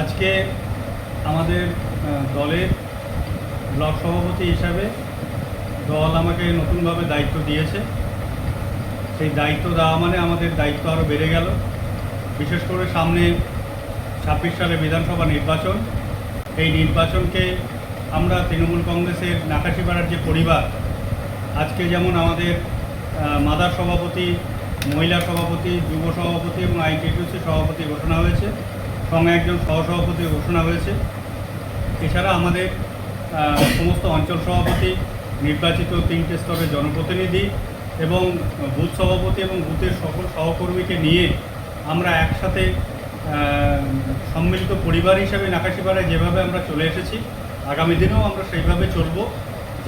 আজকে আমাদের দলের ব্লক সভাপতি হিসাবে দল আমাকে নতুনভাবে দায়িত্ব দিয়েছে। সেই দায়িত্ব দেওয়া মানে আমাদের দায়িত্ব আরও বেড়ে গেল। বিশেষ করে সামনে ছাব্বিশ সালে বিধানসভা নির্বাচন। এই নির্বাচনকে আমরা তৃণমূল কংগ্রেসের নাকাশিপাড়ার যে পরিবার, আজকে যেমন আমাদের মাদার সভাপতি, মহিলা সভাপতি, যুব সভাপতি এবং আইটিটিউসি সভাপতি ঘোষণা হয়েছে সঙ্গে একজন সহসভাপতি ঘোষণা হয়েছে। এছাড়া আমাদের সমস্ত অঞ্চল সভাপতি, নির্বাচিত তিনটে স্তরের জনপ্রতিনিধি এবং বুথ সভাপতি এবং বুথের সকল সহকর্মীকে নিয়ে আমরা একসাথে সম্মিলিত পরিবার হিসাবে নাকাশিপাড়ায় যেভাবে আমরা চলে এসেছি, আগামী দিনেও আমরা সেইভাবে চলব,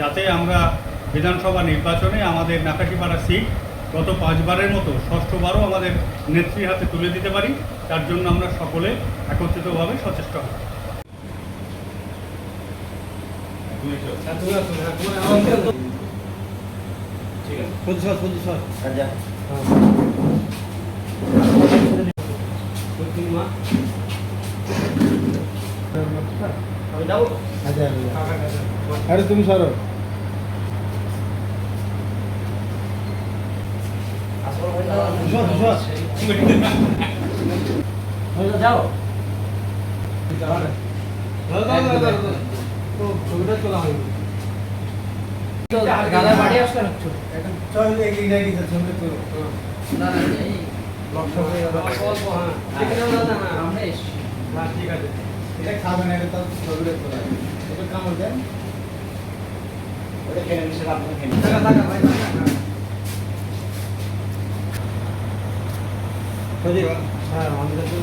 যাতে আমরা বিধানসভা নির্বাচনে আমাদের নাকাশিপাড়া সিট গত পাঁচবারের মতো ষষ্ঠবারও আমাদের নেত্রীর হাতে তুলে দিতে পারি, তার জন্য আমরা সকলে একত্রিতভাবে সচেষ্ট হব। আরে তুমি সরো। অল্প হ্যাঁ এসছি হ্যাঁ। ঠিক আছে এটা খাবে না এটা তার ছবিটা তোলা এটা কামড় ওটা কেন মিশে কেন টাকা ভাই হ্যাঁ আমাদের কাছে